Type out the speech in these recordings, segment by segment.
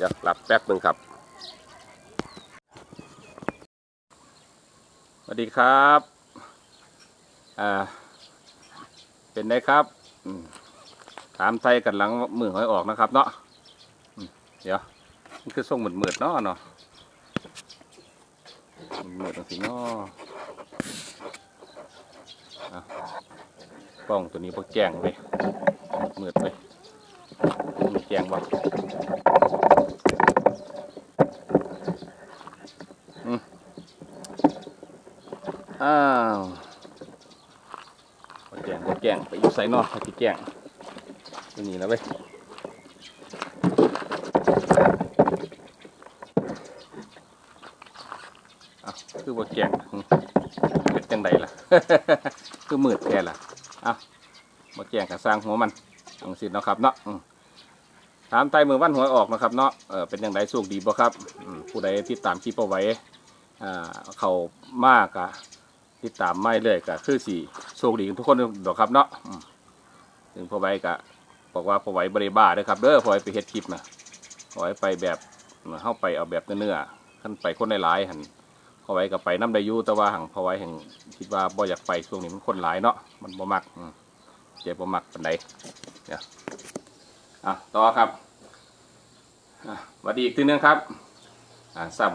เดี๋ยวรับแป๊บหนึ่งครับสวัสดีครับอ่าเป็นไงครับถามไทยกันหลังมือหอยออกนะครับเนาะเดี๋ยวมันคือทรงเหมือนเหมือดเนาะเนาะเหมือดๆจังสิเนาะกล้องตัวนี้พวกแจ้งไปเหมือดไปแจ้งบ่อืมอ้าวพวกแจ้งพวกแจ้งไปอยู่ใส่นอกพี่แจ้งตัวนี้แล้วเว้ยอ้าคือว่าแกงเป็นจังใดล่ะ คือมืดแค่ล่ะเอ้ามาแกงกับสร้างหัวมันเองสิเนาะครับเนาะถามไตมือวันหัวออกนะครับเนาะเออเป็นยังไงสุขดีบ่ครับผู้ใดที่ตามคลิปเอาไว้อ่าเขามากอะ ติดตามไม่เลยก็คือสี่โชคดีกันทุกคนดอกครับเนาะถึงพอไว้ก็บอกว่าพอไว้บริบ้าเด้อครับเด้อพอไว้ไปเฮ็ดคลิปนะพอไว้ไปแบบเข้าไปเอาแบบเนื้อขั้นไปคนหลายหันพอไว้ก็ไปน้ำได้ยูแต่ว่าหังพอไว้แห่งคิดว่าบ่อยากไปช่วงนี้มันคนหลายเนาะมันบ่มักเจ็บบ่มักปานใดเดี๋ยวอะต่อครับสวัสดีอีกทีนึงครับอ่าซ้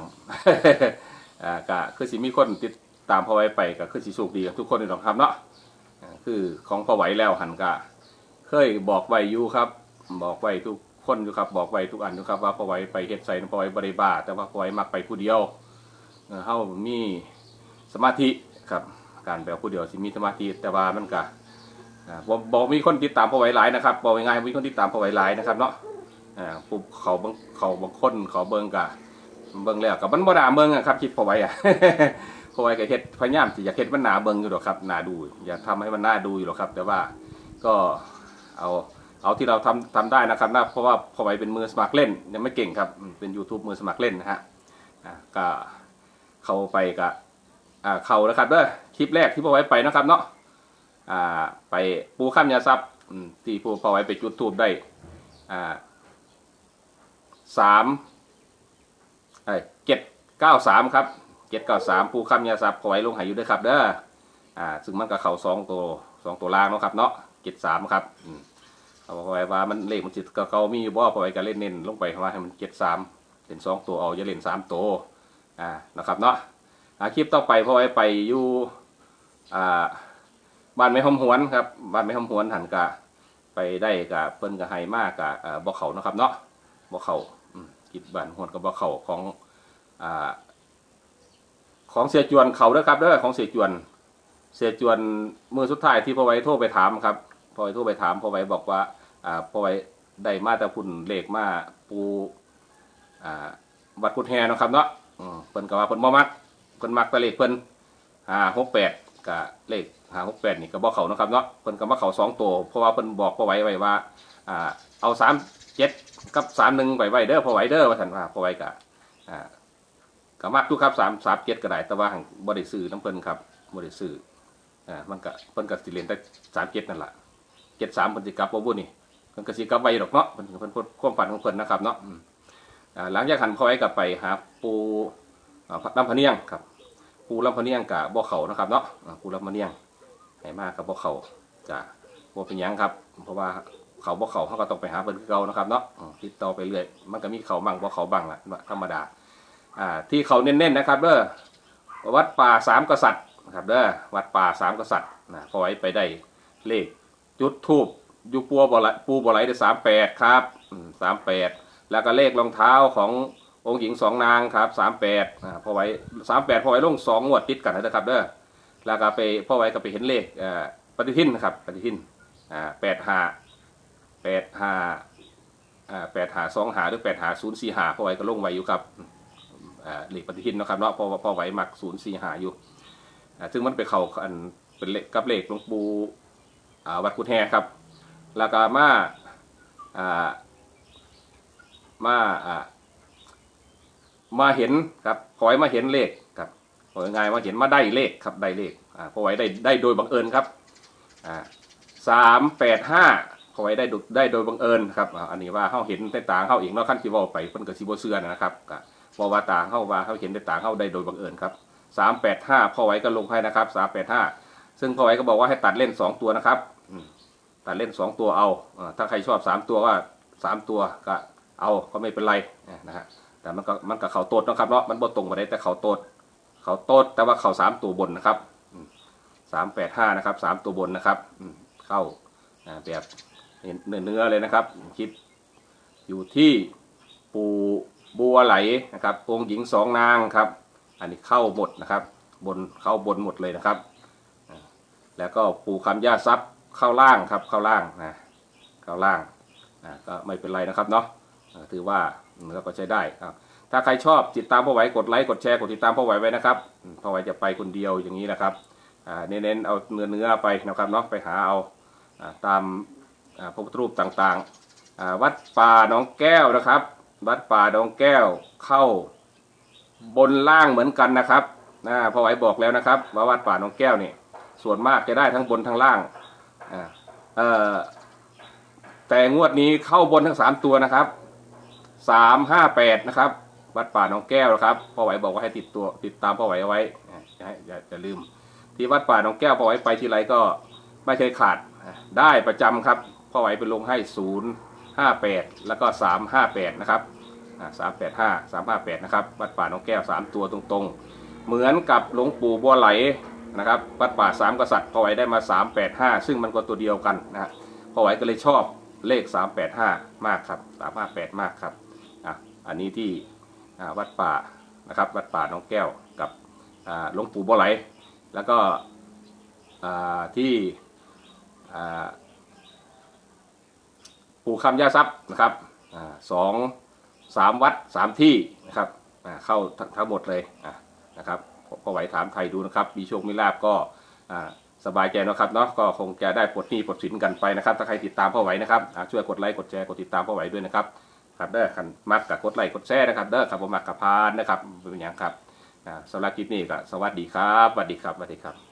ำอ่าก็คือสิมีคนติด ตามพอไว้ไปก็คือสิสุขดีกับทุกคนนี่หรอกครับเนาะคือของพอไวแล้วหันก็เคยบอกไว้อยู่ครับ บอกไว้ทุกคนอยู่ครับ บอกไว้ทุกอันอยู่ครับ ว่าพอไว้ไปเฮ็ดไสพอไว้บ่ได้บ้าแต่ว่าพอไว้มักไปผู้เดียวเอ่อเฮามีสมาธิครับ การแบบผู้เดียวสิมีสมาธิแต่ว่ามันก็อ่าบ่บ่มีคนติดตามพอไหวหลายนะครับบ่ง่ายๆมีคนติดตามพอไหวหลายนะครับเนาะปุ๊บเขาบางเขาบางคนเขาเบิ่งก็เบิ่งแล้วก็มันบ่น่าเบิ่งอะครับคิดพอไหวอะ พอไหวก็เฮ็ดพยายามสิอยากเฮ็ดมันหนาเบิ่งอยู่ดอกครับหนาดู อยากทำให้มันหน่าดูอยู่หรอกครับ แต่ว่าก็เอาเอาที่เราทำทำได้นะครับนะเพราะว่าพอไหวเป็นมือสมัครเล่นยังไม่เก่งครับเป็น YouTube มือสมัครเล่นนะฮะอ่าก็เข้าไปกับอ่าเขานะครับเด้อคลิปแรกที่พอไว้ไปนะครับเนาะอ่าไปปูข้ามยาซับที่ผู้พอไว้ไปจุดทูบได้อ่าสามเจ็ดเก้าสามครับ จ็ดเก้าสามปูข้ามยาซับพอไว้ลงหายอยู่ด้วยครับเด้ออ่าซึ่งมันก็เข่าสองตัวสองตัวล่างเนาะครับเนาะเจ็ดสามครับเอาพอไว้ว่ามันเลขมันจิตก็เขามีอยู่บ่พอไว้ก็เล่นเน้นลงไปว่าให้มันเจ็ดสามเล่นสองตัวเอาอย่าเล่นสามตัวอ่านะครับเนาะอาคลิปต่อไปพราะไว้ไปอยู่อ่าบ้านไม่หอมหวนครับบ้านไม่หอมหวนหันกะไปได้กะเปิ้นกะไฮมากกะอ่าบ่เขานะครับเนาะบ่เขาอืมคลิปบ้านหวนกับบ่เขาของอ่า ของเสียจวนเขาด้อครับเด้อของเสียจวน เสียจวนมือสุดท้ายที่พ่อไว้โทรไปถามครับพ่อไว้โทรไปถามพ่อไว้บอกว่าอ่าพ่อไว้ได้มาแต่พุ่นเลขมาปูอ่าวัดกุดแฮนะครับเนาะอืมเพิ่นก็ว่าเพิ่นบ่มักเพิ่นมักแต่เลขเพิ่นห้าหกแปดกับเลขห้าหกแปดนี่ก็บ่เขานะครับเนาะเพิ่นก็มาเขาสองตัวเพราะว่าเพิ่นบอกพอไว้ไว้ว่าอ่าเอาสามเจ็ดกับสามหนึ่งไว้ไว้เด้อพอไว้เด้อว่าซั่นว่าพอไว้ก็อ่า ก็มักทุกครับสามสามเจ็ดก็ได้แต่ว่าหั้นบ่ได้ซื้อน้ำเพิ่นครับบ่ได้ซื้ออ่ามันก็เพิ่นก็สิเล่นแต่สามเจ็ดนั่นแหละเจ็ดสามเพิ่นสิกลับบ่บุนี่เพิ่นก็สิกลับไว้ดอกเนาะเพิ่นเพิ่นพูดความฝันของเพิ่นนะครับเนาะอ่าหลังจากหันพอไว้กลับไปหาปูอ่าลำพะเนียงครับ ปูลำพะเนียงกับบ่อเขานะครับเนาะปูลำพะเนียงให้มากกับบ่อเขาจะบ่เป็นยังครับ เพราะว่าเขาบ่เขาเขาก็ต้องไปหาเพิ่นเก่านะครับเนาะติดต่อไปเรื่อยมันก็มีเขาบ้างบ่เขาบ้างละธรรมดา อ่าที่เขาเน้นๆนะครับเด้อวัดป่าสามกษัตริย์นะครับเด้อวัดป่าสามกษัตริย์นะพอไว้ไปได้เลขจุดทูบอยู่ปัวบ่ไหลปูบ่ไหลได้สามแปดครับสามแปดแล้วก็เลขรองเท้าขององค์หญิงสองนางครับสามแปดพอไว้สามแปดพอไว้ลงสองงวดติดกันนะครับเด้อแล้วก็ไปพ่อไว้ก็ไปเห็นเลขปฏิทินนะครับปฏิทินแปดห้าแปดห้าแปดหาสองหาหรือแปดหาศูนย์สี่หาพ่อไว้ก็ลงไว้อยู่ครับ อ่าเลขปฏิทินนะครับเนาะพอพอไหว้มักศูนย์สี่หาอยู่ซึ่งมันไปเข้าอันเป็นเลขกับเลขหลวงปู่วัดกุฎแฮครับแล้วก็มาอ่ามาอ่ามาเห็นครับพอไว้มาเห็นเลขครับพอง่ายมาเห็นมาได้เลขครับได้เลขอ่าพอไว้ได้ได้โดยบังเอิญครับอ่าสามแปดห้าเขาไว้ได้โดได้โดยบังเอิญครับอ่าอันนี้ว่าเขาเห็นแต่ต่างเขาเองเนาะขั้นที่เว่าไปเพิ่นก็สิบเชื่อนะครับ ก็บอว่าต่างเข้าว่าเขาเห็นแต่ต่างเข้าได้โดยบังเอิญครับสามแปดห้าพ่อไว้ก็ลงให้นะครับสามแปดห้าซึ่งพ่อไว้ก็บอกว่าให้ตัดเล่นสองตัวนะครับตัดเล่นสองตัวเอาถ้าใครชอบสามตัวก็สามตัวก็เอาก็ไม่เป็นไรนะฮะแต่มันก็มันก็เขาโตดนะครับเนาะมันบ่ตรงมาได้แต่เขาโตดเขาโตดแต่ว่าเขาสามตัวบนนะครับสามแปดห้านะครับสามตัวบนนะครับอืเข้าแบบเนื้อเนื้อๆเลยนะครับคิดอยู่ที่ปู บัวไหลนะครับองค์หญิงสองนางครับ อันนี้เข้าหมดนะครับ บนเข้าบนหมดเลยนะครับ แล้วก็ปูคำย่าซับเข้าล่างครับเข้าล่างนะเข้าล่างนะก็ไม่เป็นไรนะครับเนาะถือว่าเราก็ใช้ได้ครับ ถ้าใครชอบติดตามพ่อไหวกดไลค์กดแชร์กดติดตามพ่อไหวไว้นะครับพ่อไหวจะไปคนเดียวอย่างนี้นะครับเน้นๆเอาเนื้อเนื้อไปนะครับเนาะไปหาเอาตามพระพุทธรูปต่างๆ วัดป่าหนองแก้วนะครับ วัดป่าหนองแก้วเข้าบนล่างเหมือนกันนะครับนะพอไหวบอกแล้วนะครับ ว่าวัดป่าหนองแก้วนี่ส่วนมากจะได้ทั้งบนทั้งล่างแต่งวดนี้เข้าบนทั้งสามตัวนะครับสามห้าแปดนะครับ วัดป่าหนองแก้วนะครับพ่อไหวบอกว่าให้ติดตัวติดตามพ่อไหวเอาไว้อย่าอย่าลืม ที่วัดป่าหนองแก้วพ่อไหวไปทีไรก็ไม่เคยขาดได้ประจำครับพ่อไหวไปลงให้ศูนย์ ห้าแล้วก็สามห้าแปดนะครับสามแปดห้าสามห้าแปดนะครับ วัดป่าน้องแก้วสามตัวตรงๆ เหมือนกับหลวงปู่บัวไหลนะครับ วัดป่าสามกษัตริย์พอไหวได้มาสามแปดห้าซึ่งมันก็ตัวเดียวกันนะฮะพอไหวก็เลยชอบเลขสามแปดห้ามากครับสามห้าแปดมากครับอะอันนี้ที่วัดป่านะครับ วัดป่าน้องแก้วกับหลวงปู่บัวไหล แล้วก็ที่ ปู่คำย่าทรัพย์นะครับอสองสามวัดสามที่นะครับเข้าทั้งทั้งหมดเลยะนะครับพอพอไหวถามไทยดูนะครับ มีโชคมีลาบก็สบายใจนะครับเนาะก็คงจะได้ปลดหนี้ปลดสินกันไปนะครับ ถ้าใครติดตามพ่อไหวนะครับช่วยกดไลค์กดแชร์กดติดตามพ่อไหวด้วยนะครับครับเด้อคันมักกับกดไลค์กดแชร์นะครับเด้อครับผมมักกับพานนะครับเป็นอย่างครับสำหรับคลิปนี้ก็สวัสดีครับสวัสดีครับสวัสดีครับ